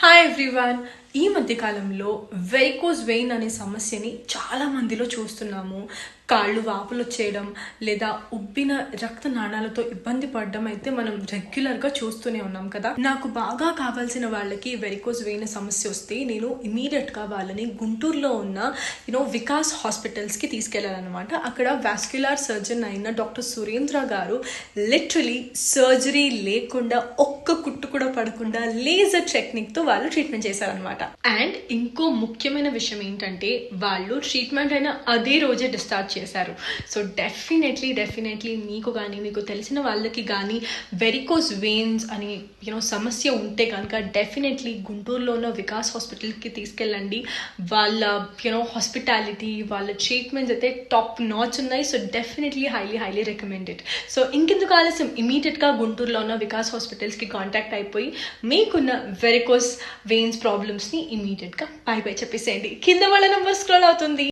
Hi everyone. ఈ మధ్యకాలంలో varicose vein అనే సమస్యని చాలా మందిలో చూస్తున్నాము. కాళ్ళు వాపులు వచ్చేయడం లేదా ఉబ్బిన రక్త నాణాలతో ఇబ్బంది పడడం అయితే మనం రెగ్యులర్గా చూస్తూనే ఉన్నాం కదా. నాకు బాగా కావాల్సిన వాళ్ళకి వెరికోజ్ వెయిన్ సమస్య వస్తే నేను ఇమీడియట్గా వాళ్ళని గుంటూరులో ఉన్న యూనో వికాస్ హాస్పిటల్స్కి తీసుకెళ్ళాలన్నమాట. అక్కడ వాస్క్యులార్ సర్జన్ అయిన doctor Surendra garu literally surgery లేకుండా ఒక్క కుట్టు కూడా పడకుండా లేజర్ టెక్నిక్తో వాళ్ళు ట్రీట్మెంట్ చేశారనమాట అండ్ ఇంకో ముఖ్యమైన విషయం ఏంటంటే వాళ్ళు ట్రీట్మెంట్ అయిన అదే రోజే డిశ్చార్జ్ చేశారు. సో డెఫినెట్లీ డెఫినెట్లీ మీకు కానీ మీకు తెలిసిన వాళ్ళకి కానీ వెరికోస్ వెయిన్స్ అని యూనో సమస్య ఉంటే కనుక డెఫినెట్లీ గుంటూరులో ఉన్న వికాస్ హాస్పిటల్కి తీసుకెళ్ళండి. వాళ్ళ యూనో హాస్పిటాలిటీ వాళ్ళ ట్రీట్మెంట్స్ అయితే టాప్ నాచ్ ఉన్నాయి. So definitely highly highly recommended so ఇంకెందుకు ఆలస్యం? ఇమీడియట్గా గుంటూరులో ఉన్న వికాస్ హాస్పిటల్స్కి కాంటాక్ట్ అయిపోయి మీకున్న వెరికోస్ వెయిన్స్ ప్రాబ్లమ్స్ని ఇమీడియట్గా బై బై చెప్పేసేయండి. కింద వాళ్ళ నెంబర్ స్క్రోల్ అవుతుంది.